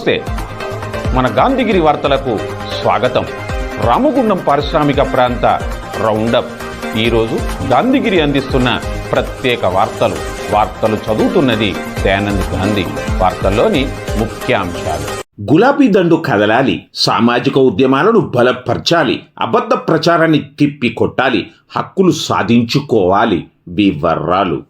నమస్తే. మన గాంధీగిరి వార్తలకు స్వాగతం. రామగుండం పారిశ్రామిక ప్రాంత రౌండప్. ఈరోజు గాంధీగిరి అందిస్తున్న ప్రత్యేక వార్తలు. వార్తలు చదువుతున్నది దయానంద్ గాంధీ. వార్తల్లోని ముఖ్యాంశాలు. గులాబీ దండు కదలాలి సామాజిక ఉద్యమాలను బలపరచాలి అబద్ధ ప్రచారాన్ని తిప్పి కొట్టాలి హక్కులు సాధించుకోవాలి వివరాలు.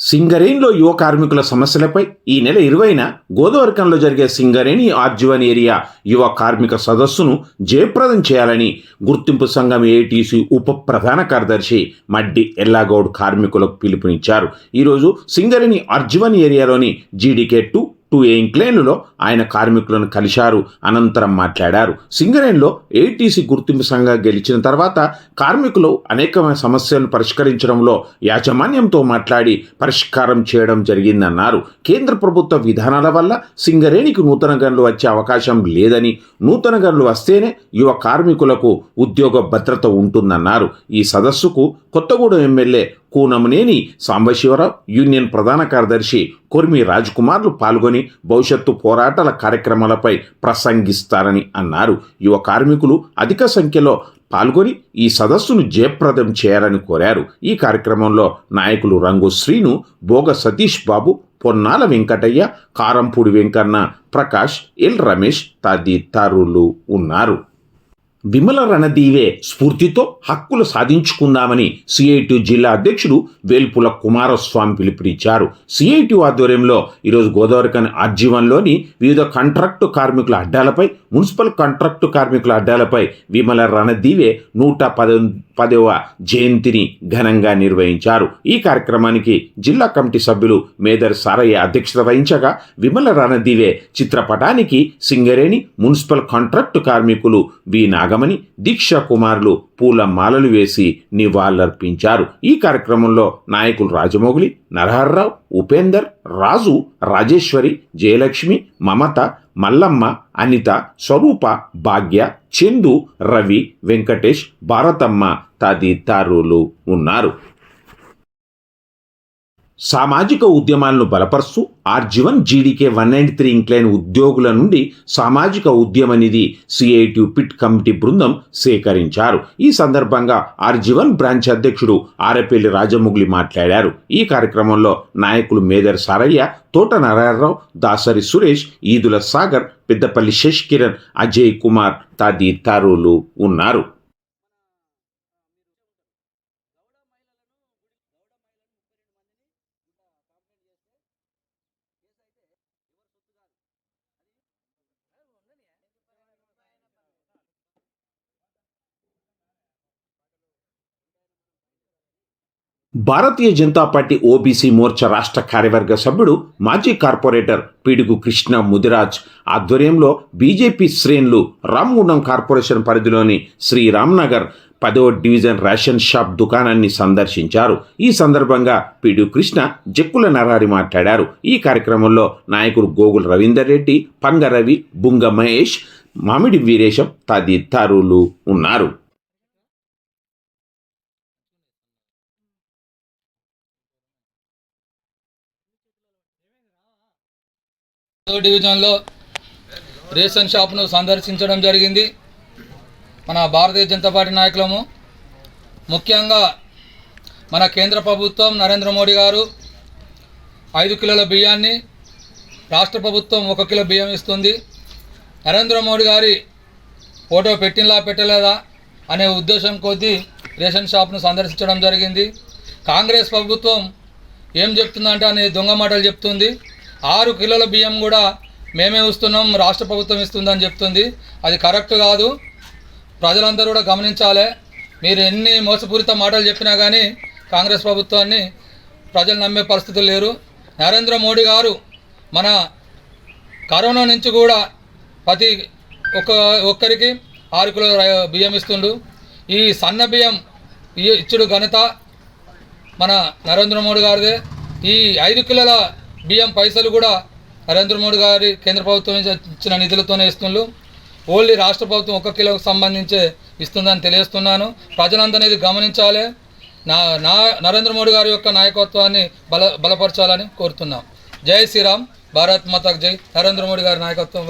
సింగరేణిలో యువ కార్మికుల సమస్యలపై ఈ నెల ఇరవైన గోదావరికంలో జరిగే సింగరేణి ఆర్జీవన్ ఏరియా యువ కార్మిక సదస్సును జయప్రదం చేయాలని గుర్తింపు సంఘం ఏటీసీ ఉప ప్రధాన కార్యదర్శి మడ్డి ఎల్లాగౌడ్ కార్మికులకు పిలుపునిచ్చారు. ఈరోజు సింగరేణి ఆర్జీవన్ ఏరియాలోని జీడీకే టూ టూ ఏ ఇంక్లేన్లో ఆయన కార్మికులను కలిశారు అనంతరం మాట్లాడారు. సింగరేణిలో ఏటీసీ గుర్తింపు సంఘం గెలిచిన తర్వాత కార్మికులు అనేకమైన సమస్యలను పరిష్కరించడంలో యాజమాన్యంతో మాట్లాడి పరిష్కారం చేయడం జరిగిందన్నారు. కేంద్ర ప్రభుత్వ విధానాల వల్ల సింగరేణికి నూతన గనులు వచ్చే అవకాశం లేదని నూతన గనులు వస్తేనే యువ కార్మికులకు ఉద్యోగ భద్రత ఉంటుందన్నారు. ఈ సదస్సుకు కొత్తగూడెం ఎమ్మెల్యే కూనమనేని సాంబశివరావు యూనియన్ ప్రధాన కార్యదర్శి కొర్మి కుమార్లు పాల్గొని భవిష్యత్తు పోరాటాల కార్యక్రమాలపై ప్రసంగిస్తారని అన్నారు. యువ కార్మికులు అధిక సంఖ్యలో పాల్గొని ఈ సదస్సును జయప్రదం చేయాలని కోరారు. ఈ కార్యక్రమంలో నాయకులు రంగు శ్రీను భోగ సతీష్ బాబు పొన్నాల వెంకటయ్య కారంపూడి వెంకన్న ప్రకాష్ ఎల్ రమేష్ తదితరులు ఉన్నారు. విమల రణదీవే స్ఫూర్తితో హక్కులు సాధించుకుందామని సిఐటి జిల్లా అధ్యక్షుడు వేల్పుల కుమారస్వామి పిలుపునిచ్చారు. సిఐటి ఆధ్వర్యంలో ఈరోజు గోదావరికని ఆజీవంలోని వివిధ కాంట్రాక్టు కార్మికుల అడ్డాలపై మున్సిపల్ కాంట్రాక్టు కార్మికుల అడ్డాలపై విమల రణదీవే నూట పద పదవ జయంతిని ఘనంగా నిర్వహించారు. ఈ కార్యక్రమానికి జిల్లా కమిటీ సభ్యులు మేదర్ సారయ్య అధ్యక్షత వహించగా విమల రణదీవే చిత్రపటానికి సింగరేణి మున్సిపల్ కాంట్రాక్టు కార్మికులు వి నాగమణి దీక్షా కుమారులు పూల మాలలు వేసి నివాళులర్పించారు. ఈ కార్యక్రమంలో నాయకులు రాజమౌళి నరహర్రావు ఉపేందర్ రాజు రాజేశ్వరి జయలక్ష్మి మమత మల్లమ్మ అనిత స్వరూప భాగ్య చందు రవి వెంకటేష్ భారతమ్మ తదితరులు ఉన్నారు. సామాజిక ఉద్యమాలను బలపరుస్తూ RG one GDK one ninety three incline ఉద్యోగుల నుండి సామాజిక ఉద్యమ నిధి సిఐటి పిట్ కమిటీ బృందం సేకరించారు. ఈ సందర్భంగా ఆర్జీవన్ బ్రాంచ్ అధ్యక్షుడు ఆరపల్లి రాజముగ్లి మాట్లాడారు. ఈ కార్యక్రమంలో నాయకులు మేదర్ సారయ్య తోట నారాయణరావు దాసరి సురేష్ ఈదుల సాగర్ పెద్దపల్లి శశికిరణ్ అజయ్ కుమార్ తదితరులు ఉన్నారు. భారతీయ జనతా పార్టీ ఓబీసీ మోర్చా రాష్ట్ర కార్యవర్గ సభ్యుడు మాజీ కార్పొరేటర్ పిడుగు కృష్ణ ముదిరాజ్ ఆధ్వర్యంలో బీజేపీ శ్రేణులు రామగుండం కార్పొరేషన్ పరిధిలోని శ్రీరామ్నగర్ పదో డివిజన్ రేషన్ షాప్ దుకాణాన్ని సందర్శించారు. ఈ సందర్భంగా పిడు కృష్ణ జక్కుల నరారి మాట్లాడారు. ఈ కార్యక్రమంలో నాయకుడు గోగుల్ రవీందర్ రెడ్డి పంగ రవి బుంగ మహేష్ మామిడి వీరేశం తదితరులు ఉన్నారు పదో డివిజన్లో రేషన్ షాప్ను సందర్శించడం జరిగింది. మన భారతీయ జనతా పార్టీ నాయకులము ముఖ్యంగా మన కేంద్ర ప్రభుత్వం నరేంద్ర మోడీ గారు ఐదు కిలోల బియ్యాన్ని రాష్ట్ర ప్రభుత్వం ఒక కిలో బియ్యం ఇస్తుంది. నరేంద్ర మోడీ గారి ఫోటో పెట్టినలా పెట్టలేదా అనే ఉద్దేశం కొద్దీ రేషన్ షాప్ను సందర్శించడం జరిగింది. కాంగ్రెస్ ప్రభుత్వం ఏం చెప్తుందంటే అనే దొంగ మాటలు చెప్తుంది. ఆరు కిలోల బియ్యం కూడా మేమే ఇస్తున్నాం రాష్ట్ర ప్రభుత్వం ఇస్తుందని చెప్తుంది. అది కరెక్ట్ కాదు. ప్రజలందరూ కూడా గమనించాలి. మీరు ఎన్ని మోసపూరిత మాటలు చెప్పినా కానీ కాంగ్రెస్ ప్రభుత్వాన్ని ప్రజలు నమ్మే పరిస్థితులు లేరు. నరేంద్ర మోడీ గారు మన కరోనా నుంచి కూడా ప్రతి ఒక్క ఒక్కరికి ఆరు కిలో బియ్యం ఇస్తుండు. ఈ సన్న బియ్యం ఇ- ఇచ్చుడు ఘనత మన నరేంద్ర మోడీ గారిదే. ఈ ఐదు కిలోల బియ్యం పైసలు కూడా నరేంద్ర మోడీ గారి కేంద్ర ప్రభుత్వం నుంచి ఇచ్చిన నిధులతోనే ఇస్తుండ్రు ఓన్లీ రాష్ట్ర ప్రభుత్వం ఒక కిలోకు సంబంధించే ఇస్తుందని తెలియజేస్తున్నాను. ప్రజలందరూ ఇది గమనించాలి. నా నా నరేంద్ర మోడీ గారి యొక్క నాయకత్వాన్ని బల బలపరచాలని కోరుతున్నాం. జై శ్రీరామ్. భారత్ మాతకు జై. నరేంద్ర మోడీ గారి నాయకత్వం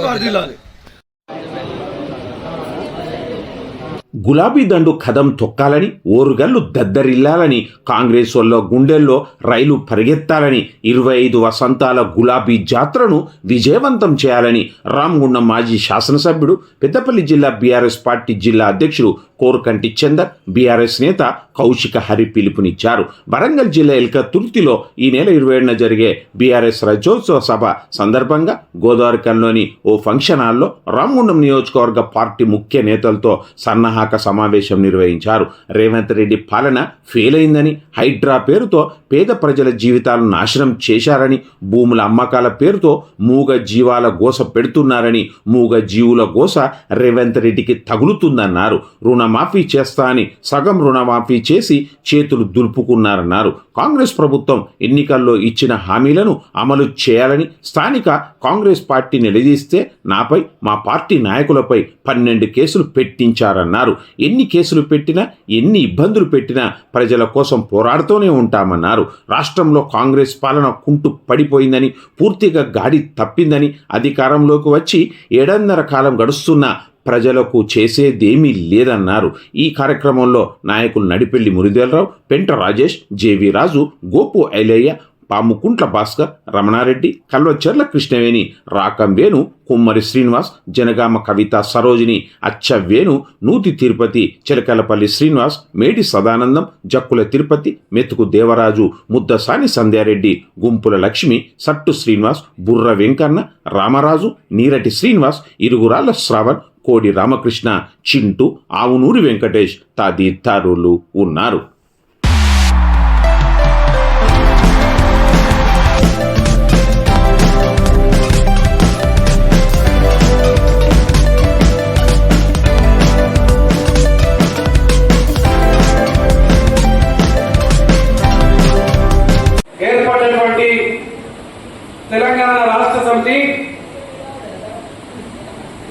గులాబీ దండు కదం తొక్కాలని ఓరుగల్లు దద్దరిల్లాలని కాంగ్రెస్ వాళ్ళ గుండెల్లో రైలు పరిగెత్తాలని ఇరవై ఐదు వసంతాల గులాబీ జాత్రను విజయవంతం చేయాలని రామగుండం మాజీ శాసనసభ్యుడు పెద్దపల్లి జిల్లా బీఆర్ఎస్ పార్టీ జిల్లా అధ్యక్షుడు కోరకంటి చందర్ బీఆర్ఎస్ నేత కౌశిక హరి పిలుపునిచ్చారు. వరంగల్ జిల్లా ఎల్క తుర్తిలో ఈ నెల ఇరవై ఏడున జరిగే బీఆర్ఎస్ రజోత్సవ సభ సందర్భంగా గోదావరికంలోని ఓ ఫంక్షన్ హాల్లో రామగుండం నియోజకవర్గ పార్టీ ముఖ్య నేతలతో సన్నాహక సమావేశం నిర్వహించారు. రేవంత్ రెడ్డి పాలన ఫెయిల్ అయిందని హైడ్రా పేరుతో పేద ప్రజల జీవితాలను నాశనం చేశారని భూముల అమ్మకాల పేరుతో మూగ జీవాల గోస పెడుతున్నారని మూగ జీవుల గోస రేవంత్ రెడ్డికి తగులుతుందన్నారు. రుణం రుణమాఫీ చేస్తా అని సగం రుణమాఫీ చేసి చేతులు దులుపుకున్నారన్నారు. కాంగ్రెస్ ప్రభుత్వం ఎన్నికల్లో ఇచ్చిన హామీలను అమలు చేయాలని స్థానిక కాంగ్రెస్ పార్టీ నిలదీస్తే నాపై మా పార్టీ నాయకులపై పన్నెండు కేసులు పెట్టించారన్నారు. ఎన్ని కేసులు పెట్టినా ఎన్ని ఇబ్బందులు పెట్టినా ప్రజల కోసం పోరాడుతూనే ఉంటామన్నారు. రాష్ట్రంలో కాంగ్రెస్ పాలన కుంటు పడిపోయిందని పూర్తిగా గాడి తప్పిందని అధికారంలోకి వచ్చి ఏడన్నర కాలం గడుస్తున్నా ప్రజలకు చేసేదేమీ లేదన్నారు. ఈ కార్యక్రమంలో నాయకులు నడిపెల్లి మురిదేలరావు పెంట రాజేష్ జేవి రాజు గోపు ఐలయ్య పాముకుంట్ల భాస్కర్ రమణారెడ్డి కల్వచెర్ల కృష్ణవేణి రాకం వేణు కుమ్మరి శ్రీనివాస్ జనగామ కవిత సరోజిని అచ్చ వేణు నూతి తిరుపతి చిలకలపల్లి శ్రీనివాస్ మేడి సదానందం జక్కుల తిరుపతి మెతుకు దేవరాజు ముద్దసాని సంధ్యారెడ్డి గుంపుల లక్ష్మి సట్టు శ్రీనివాస్ బుర్ర వెంకన్న రామరాజు నీరటి శ్రీనివాస్ ఇరుగురాళ్ళ శ్రావణ్ కోడి రామకృష్ణ చింటూ ఆవునూరి వెంకటేష్ తదితరులు ఉన్నారు.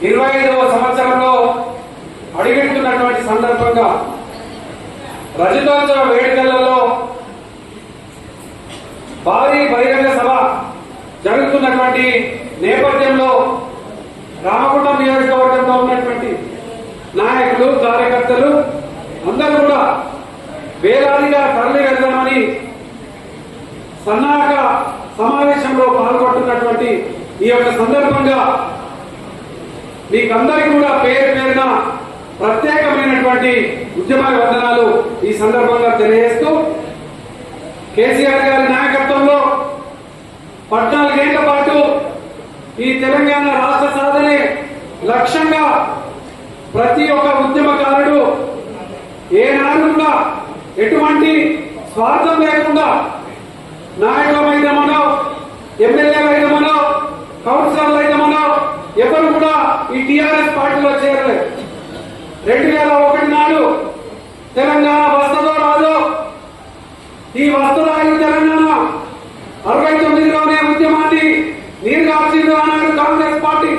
ఇరవై ఐదవ సంవత్సరంలో అడుగెడుతున్నటువంటి సందర్భంగా రజతోత్సవ వేడుకలలో భారీ బహిరంగ సభ జరుగుతున్నటువంటి నేపథ్యంలో రామగుండం నియోజకవర్గంలో ఉన్నటువంటి నాయకులు కార్యకర్తలు అందరూ కూడా వేలాదిగా తరలి వెళ్దామని సన్నాహక సమావేశంలో పాల్గొంటున్నటువంటి ఈ యొక్క సందర్భంగా మీకందరికీ కూడా పేరు పేరున ప్రత్యేకమైనటువంటి ఉద్యమ వందనాలు ఈ సందర్భంగా తెలియజేస్తూ కేసీఆర్ గారి నాయకత్వంలో పద్నాలుగేళ్ళ పాటు ఈ తెలంగాణ రాష్ట్ర సాధనే లక్ష్యంగా ప్రతి ఒక్క ఉద్యమకారుడు ఏనాడు కూడా ఎటువంటి స్వార్థం లేకుండా నాయకులమైదమనో ఎమ్మెల్యేలైదమనో కౌన్సిలర్లైదమనో ఎవరు ఈ టిఆర్ఎస్ పార్టీలో చేరలేదు. రెండు వేల ఒకటి నాడు తెలంగాణ వస్తుందో రాదో ఈ వస్తుందా ఈ తెలంగాణ అరవై తొమ్మిదిలోనే ఉద్యమాన్ని నీరుగార్చింది అన్నాడు కాంగ్రెస్ పార్టీ.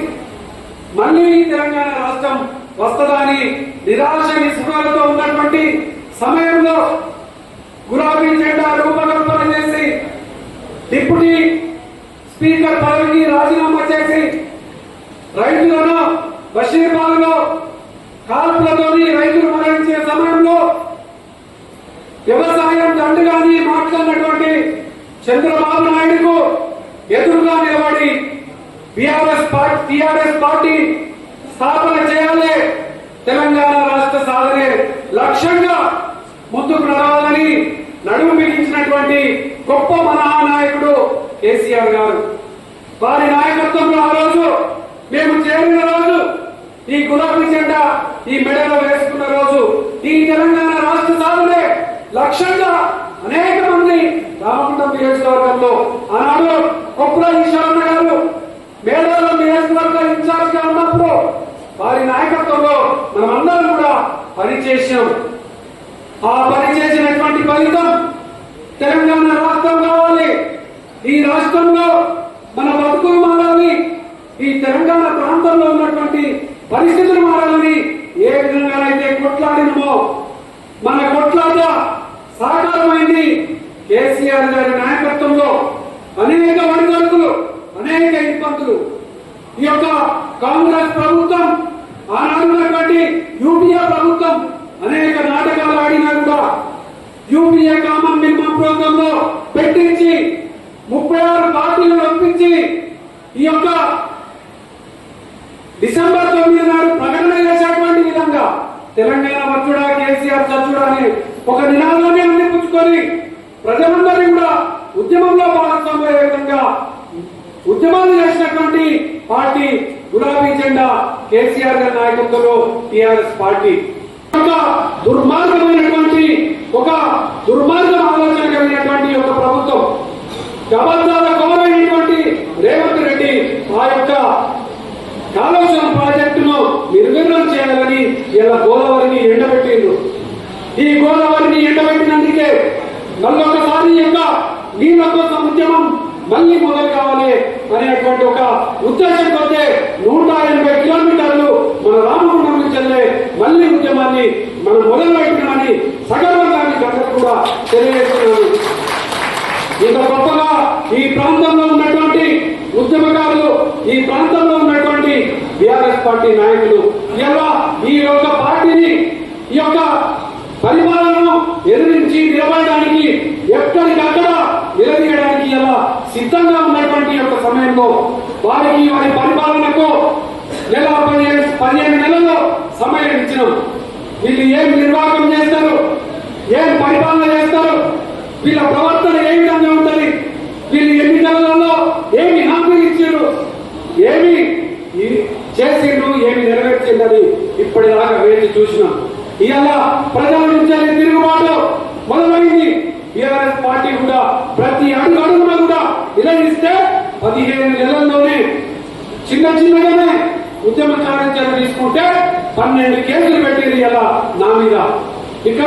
మళ్ళీ ఈ తెలంగాణ రాష్ట్రం వస్తుందా అని నిరాశ నిస్పృహలతో ఉన్నటువంటి సమయంలో గులాబీ జెండా రూపకల్పన చేసి డిప్యూటీ స్పీకర్ పదవికి రాజీనామా చేసి రైతులను బషీర్బాగ్లో కాల్పులతోని రైతులు మరణించే సమయంలో వ్యవసాయం దండుగాని మాట్లాడినటువంటి చంద్రబాబు నాయుడుకు ఎదురుగా నిలబడి బీఆర్ఎస్ పార్టీ టిఆర్ఎస్ పార్టీ స్థాపన చేయాలి తెలంగాణ రాష్ట్ర సాధనే లక్ష్యంగా ముందుకు నడవాలని నడుము బిగించినటువంటి గొప్ప మహానాయకుడు కేసీఆర్ గారు. వారి నాయకత్వంలో ఆ రోజు మేము చేరిన రోజు ఈ గులాబీ జెండా ఈ మెడలో వేసుకున్న రోజు ఈ తెలంగాణ రాష్ట్ర సాధనే లక్ష్యంగా అనేక మంది రామగుండం నియోజకవర్గంలో ఆనాడు కొప్పుల ఈశ్వరన్న గారు మేడారం నియోజకవర్గ ఇన్ఛార్జ్గా ఉన్నప్పుడు వారి నాయకత్వంలో మనమందరం అందరం కూడా పనిచేసాం ఆ పని చేసినటువంటి ఫలితం తెలంగాణ రాష్ట్రం కావాలి. ఈ రాష్ట్రంలో మన బతుకులు మారాలి ఈ తెలంగాణ ప్రాంతంలో ఉన్నటువంటి పరిస్థితులు మారాలని ఏ విధంగా అయితే కొట్లాడినమో మన కొట్లాట సాకారమైంది. కేసీఆర్ గారి నాయకత్వంలో అనేక వడిగడుకులు అనేక ఇబ్బందులు. ఈ యొక్క కాంగ్రెస్ ప్రభుత్వం ఆనాడు ఉన్నటువంటి యూపీఏ ప్రభుత్వం అనేక నాటకాలు ఆడినా కూడా యూపీఏ కామన్ మినిమం ప్రోగ్రామ్లో పెట్టించి ముప్పై ఆరు పార్టీలు ఒప్పించి ఈ యొక్క డిసెంబర్ తొమ్మిది నాడు ప్రకటన చేసేటువంటి విధంగా తెలంగాణ వచ్చుడా కేసీఆర్ చచ్చుడా అని ఒక నినాదాన్ని అందిపుచ్చుకొని ప్రజలందరినీ కూడా ఉద్యమంలో భాగస్వామ్య విధంగా ఉద్యమాలు చేసినటువంటి పార్టీ గులాబీ జెండా కేసీఆర్ గారి నాయకత్వంలో టిఆర్ఎస్ పార్టీ. ఒక దుర్మార్గమైనటువంటి ఒక దుర్మార్గం ఆలోచన కలిగినటువంటి ఒక ప్రభుత్వం. అబద్ధాల కోరైనటువంటి రేవంత్ రెడ్డి ఆ యొక్క కాళేశ్వరం ప్రాజెక్టును నిర్వీర్ణం చేయాలని ఇలా గోదావరిని ఎండబెట్టిండ్రు. ఈ గోదావరిని ఎండబెట్టినందుకే మళ్ళొకసారి యొక్క నీళ్ళ కోసం ఉద్యమం మళ్ళీ మొదలు కావాలి అనేటువంటి ఒక ఉద్దేశం కొద్దే నూట ఎనభై కిలోమీటర్లు మన రామగుండం నుంచి వెళ్ళే మళ్ళీ ఉద్యమాన్ని మనం మొదలు పెట్టినామని సగర్వంగా కూడా తెలియజేస్తున్నాను. ఇంత గొప్పగా ఈ ప్రాంతంలో ఉన్నటువంటి ఉద్యమకారులు ఈ ప్రాంతంలో ఉన్నటువంటి బీఆర్ఎస్ పార్టీ నాయకులు ఇలా ఈ యొక్క పార్టీని ఈ యొక్క పరిపాలనను ఎదిరించి నిలబడడానికి ఎక్కడికక్కడ నిలదీయడానికి ఎలా సిద్ధంగా ఉన్నటువంటి యొక్క సమయంలో వారికి వారి పరిపాలనకు నెల పదిహేను పదిహేను నెలల్లో సమయం ఇచ్చినాం. వీళ్ళు ఏం నిర్వాహకం చేస్తారు? ఏం పరిపాలన చేస్తారు? వీళ్ళ ప్రవర్తన ఏ విధంగా ఉంటుంది? వీళ్ళు ఎన్నికలలో ఏమి హామీలు ఇచ్చారు ఏమి చేసిండ్రు? ఏమి నెరవేర్చిందని ఇప్పటిదాకా వేచి చూసినాం. ఇవాళ ప్రజల నుంచి అనే తిరుగుబాటు మొదలైంది. టీఆర్ఎస్ పార్టీ కూడా ప్రతి అడుగు అడుగున కూడా నిలదీస్తే పదిహేను నెలల్లోనే చిన్న చిన్నగానే ఉద్యమ కార్యాచరణ తీసుకుంటే పన్నెండు కేసులు పెట్టింది ఇలా నా మీద. ఇక్కడ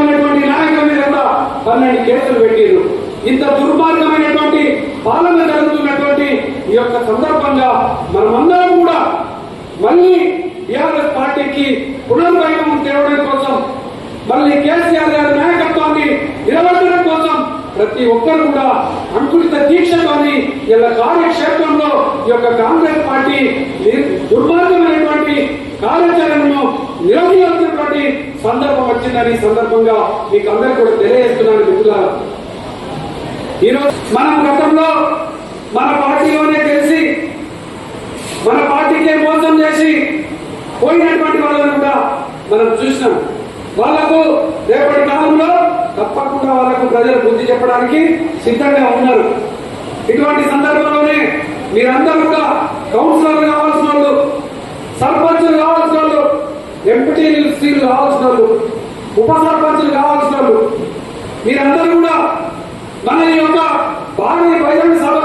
నాయకుల మీద కూడా పన్నెండు కేసులు పెట్టిండ్రు ఇంత దుర్మార్గమైనటువంటి పాలన జరుగుతున్నటువంటి ఈ యొక్క సందర్భంగా మనమందరం కూడా మళ్ళీ టీఆర్ఎస్ పార్టీకి పునర్వైభవం తేవడం కోసం మళ్ళీ కేసీఆర్ గారి నాయకత్వాన్ని నిలబెట్టడం కోసం ప్రతి ఒక్కరు కూడా అంకురిత దీక్షతోని ఇలా కార్యక్షేత్రంలో ఈ యొక్క కాంగ్రెస్ పార్టీ దుర్మార్గమైనటువంటి కార్యాచరణను నిలదీయాల్సినటువంటి సందర్భం వచ్చిందని సందర్భంగా మీకు అందరికీ కూడా తెలియజేస్తున్నాను మిత్రులారా. ఈరోజు మనం గతంలో మన పార్టీలోనే తెలిసి మన పార్టీకే మోసం చేసి పోయినటువంటి వాళ్ళని కూడా మనం చూసినాం. వాళ్ళకు రేపటి కాలంలో తప్పకుండా వాళ్ళకు ప్రజలు బుద్ధి చెప్పడానికి సిద్ధంగా ఉన్నారు. ఇటువంటి సందర్భంలోనే మీరందరూ కూడా కౌన్సిలర్ కావాల్సిన వాళ్ళు సర్పంచులు కావాల్సిన వాళ్ళు ఎంపీటీలు కావాల్సిన వాళ్ళు ఉప సర్పంచులు కావాల్సిన వాళ్ళు మీరందరూ కూడా మన యొక్క భారీ బహిరంగ సభ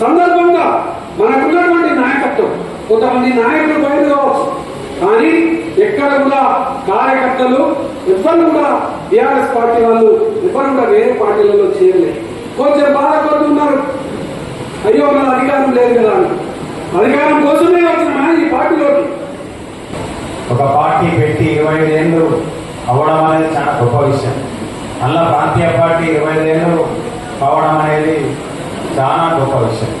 సందర్భంగా మనకున్నటువంటి నాయకత్వం కొంతమంది నాయకులు బయట కావచ్చు కానీ ఎక్కడ కూడా కార్యకర్తలు ఎవ్వరు కూడా బీఆర్ఎస్ పార్టీ వాళ్ళు ఎవ్వరు కూడా వేరే పార్టీలలో చేరలేదు. కొంచెం బాధపడుతున్నారు అయ్యో మన అధికారం లేదు కదా అధికారం కోసమే వచ్చిన ఈ పార్టీలోకి? ఒక పార్టీ పెట్టి ఇరవై ఐదేళ్ళు అవ్వడం అనేది చాలా గొప్ప విషయం. అలా ప్రాంతీయ పార్టీ ఇరవై ఐదేళ్ళు కావడం అనేది చాలా గొప్ప విషయం.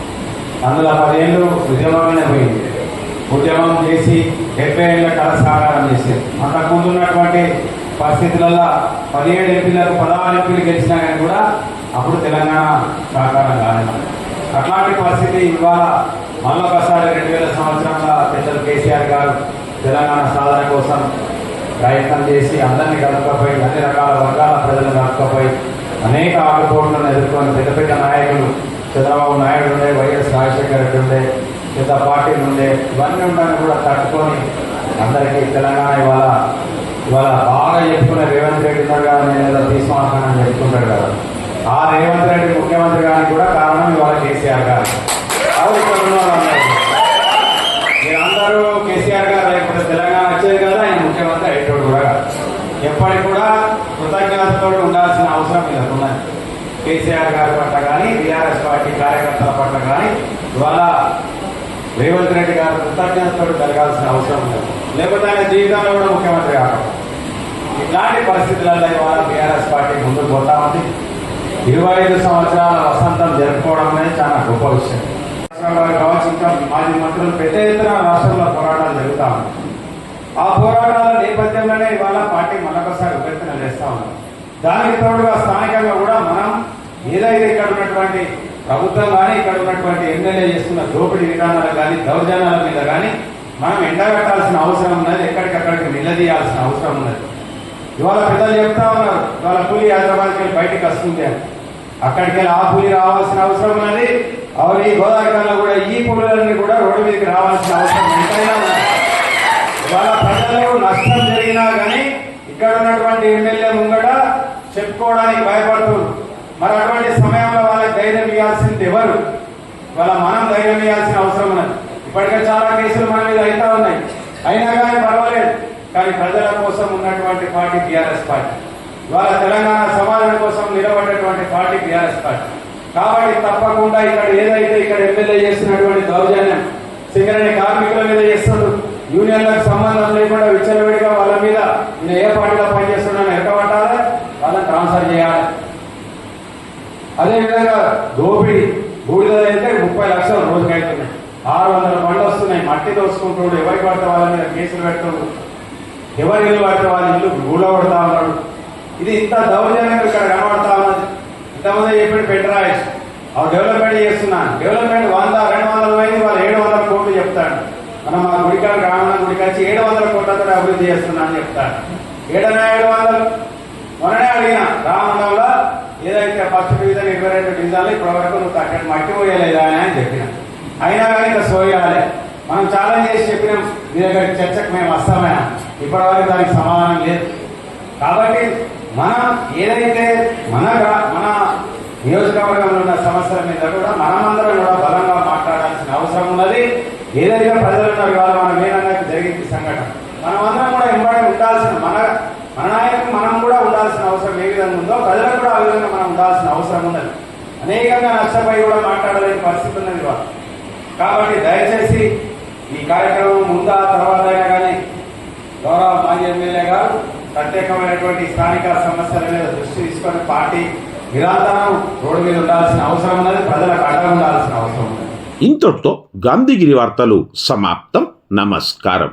అందులో పదేళ్ళు ఉద్యమంగానే పోయింది. ఉద్యమం చేసి డెబ్బై ఏళ్ళ కళ సాకారం చేసేది అంతకుముందు ఉన్నటువంటి పరిస్థితులలో పదిహేడు ఎంపీలకు పదహారు ఎంపీలు గెలిచినా కానీ కూడా అప్పుడు తెలంగాణ సాకారం కాలేదు. అట్లాంటి పరిస్థితి ఇవాళ మళ్ళొకసారి రెండు వేల సంవత్సరంలో పెద్దలు కేసీఆర్ గారు తెలంగాణ సాధన కోసం ప్రయత్నం చేసి అందరినీ కలుపుకపోయి అన్ని రకాల వర్గాల ప్రజలను కలుపుకపోయి అనేక ఆటపోట్లను ఎదుర్కొని పెద్ద పెద్ద నాయకులు చంద్రబాబు నాయుడు ఉండే వైఎస్ రాజశేఖర రెడ్డి ఉండే పెద్ద పార్టీలు ఉండే ఇవన్నీ ఉండని కూడా తట్టుకొని అందరికీ తెలంగాణ ఇవాళ ఇవాళ బాగా చెప్పుకునే రేవంత్ రెడ్డి ఉన్నారు కదా నేను ఏదో తీసుకుంటానని చెప్తుంటారు కదా. ఆ రేవంత్ రెడ్డి ముఖ్యమంత్రి గారికి కూడా కారణం ఇవాళ కేసీఆర్ గారు. మీరందరూ కేసీఆర్ గారు లేకపోతే తెలంగాణ వచ్చేది కదా ఆయన ముఖ్యమంత్రి అయ్యేటోడు కూడా ఎప్పటికి కూడా కృతజ్ఞతతో ఉండాల్సిన అవసరం మీద ఉన్నది. కేసీఆర్ గారి పట్ల కానీ టీఆర్ఎస్ పార్టీ కార్యకర్తల పట్ల కానీ ఇవాళ రేవంత్ రెడ్డి గారు కృతజ్ఞతతో జరగాల్సిన అవసరం లేదు. లేకపోతే ఆయన జీవితంలో కూడా ముఖ్యమంత్రి కావాలి ఇట్లాంటి పరిస్థితులలో ఇవాళ టీఆర్ఎస్ పార్టీ ముందుకు పోతా ఉంది. ఇరవై ఐదు సంవత్సరాల వసంతం జరుపుకోవడం అనేది చాలా గొప్ప విషయం. రాష్ట్రాలు కావచ్చు ఇంకా మాజీ మంత్రులు పెద్ద ఎత్తున రాష్ట్రంలో పోరాటాలు జరుగుతా ఉన్నాయి ఆ పోరాటాల నేపథ్యంలోనే ఇవాళ పార్టీ మరొకసారి ఉపెత్తన చేస్తా ఉన్నాం దానికి తోడుగా స్థానికంగా కూడా మనం ఏదైతే ఇక్కడ ఉన్నటువంటి ప్రభుత్వం కానీ ఇక్కడ ఉన్నటువంటి ఎమ్మెల్యే చేస్తున్న దోపిడీ విధానాలు కానీ దౌర్జన్యాల మీద కానీ మనం ఎండగట్టాల్సిన అవసరం ఉన్నది ఎక్కడికక్కడికి నిలదీయాల్సిన అవసరం ఉన్నది. ఇవాళ పెద్దలు చెప్తా ఉన్నారు ఇవాళ పులి హైదరాబాద్కి వెళ్ళి బయటకు వస్తుంది అని. అక్కడికి వెళ్ళి ఆ పులి రావాల్సిన అవసరం ఉన్నది అవును ఈ గోదావరిలో కూడా ఈ పులులన్నీ కూడా రోడ్డు మీదకి రావాల్సిన అవసరం ఎంతైనా ఉన్నది. ఇవాళ ప్రజలు నష్టం జరిగినా కానీ ఇక్కడ ఉన్నటువంటి ఎమ్మెల్యే ముంగట చెప్పుకోవడానికి భయపడుతున్నారు. మరి అటువంటి సమయంలో ఇవ్వాల్సింది ఇవాళ మనం ధైర్యం చేయాల్సిన అవసరం ఉన్నది. ఇప్పటికే చాలా కేసులు మన మీద అవుతా ఉన్నాయి. అయినా కానీ పర్వాలేదు. కానీ ప్రజల కోసం ఉన్నటువంటి పార్టీ టీఆర్ఎస్ పార్టీ. ఇవాళ తెలంగాణ సమాజం కోసం నిలబడేటువంటి పార్టీ టీఆర్ఎస్ పార్టీ. కాబట్టి తప్పకుండా ఇక్కడ ఏదైతే ఇక్కడ ఎమ్మెల్యే చేస్తున్నటువంటి దౌర్జన్యం సింగరేణి కార్మికుల మీద చేస్తున్నారు యూనియన్లకు సంబంధం లేకుండా విచ్చలవిడిగా వాళ్ళ మీద నేను ఏ పార్టీలో పనిచేస్తున్నాను ఎక్కబట్టాలి వాళ్ళని ట్రాన్స్ఫర్ చేయాలి? అదేవిధంగా దోపిడీ మట్టి దోసుకుంటాడు ఎవరికి పడితే వాళ్ళ మీద కేసులు పెడుతున్నాడు ఎవరి ఇల్లు పడితే వాళ్ళ ఇల్లు గూడ పడతా ఉన్నాడు ఇది ఇంత దౌర్జన్యం ఇక్కడ కనబడతా ఉన్నది. ఇంతమంది చెప్పిన పెట్రాయిస్ ఆ డెవలప్మెంట్ చేస్తున్నాను. డెవలప్మెంట్ వంద రెండు వందల పోయింది. వాళ్ళు ఏడు వందల కోట్లు చెప్తాడు. మనం మా గుడికాడు రావణ గుడికి వచ్చి ఏడు వందల కోట్లతో అభివృద్ధి చేస్తున్నా అని చెప్తాడు. ఏడన్నా ఏడు వందలు? మొన్ననే అడిగిన రామమండలంలో ఏదైతే ఫస్ట్ డివిజన్ ఇరవై రెండు డివిజన్లు ఇప్పటి వరకు నువ్వు తగ్గట్టు మట్టి పోయలేదా అని చెప్పిన. అయినా కానీ ఇంకా సోయాలి మనం ఛాలెంజ్ చేసి చెప్పినాం మీ దగ్గర చర్చకు మేము వస్తామైనా ఇప్పటి వరకు దానికి సమాధానం లేదు. కాబట్టి మనం ఏదైతే మన మన నియోజకవర్గంలో ఉన్న సమస్యల మీద కూడా మనమందరం కూడా బలంగా మాట్లాడాల్సిన అవసరం ఉన్నది. ఏదైతే ప్రజలు ఉన్నారు ఇవాళ మన మేనన్నకు జరిగింది సంఘటన మనమందరం కూడా ఎంబడి ఉండాల్సిన మన మన నాయకులు మనం కూడా ఉండాల్సిన అవసరం ఏ విధంగా ఉందో ప్రజలకు కూడా ఆ విధంగా మనం ఉండాల్సిన అవసరం ఉన్నది. అనేకంగా నష్టపోయి కూడా మాట్లాడలేని పరిస్థితి ఉన్నది కాబట్టి దయచేసి కార్యక్రమం ముందా తర్వాత అయినా కానీ గౌరవ మాజీ ఎమ్మెల్యే గారు ప్రత్యేకమైనటువంటి స్థానిక సమస్యల మీద దృష్టి తీసుకొని పార్టీ నిరంతరం రోడ్డు మీద ఉండాల్సిన అవసరం ఉన్నది ప్రజలకు అండగా ఉండాల్సిన అవసరం ఉన్నది. ఇంతటితో గాంధీగిరి వార్తలు సమాప్తం. నమస్కారం.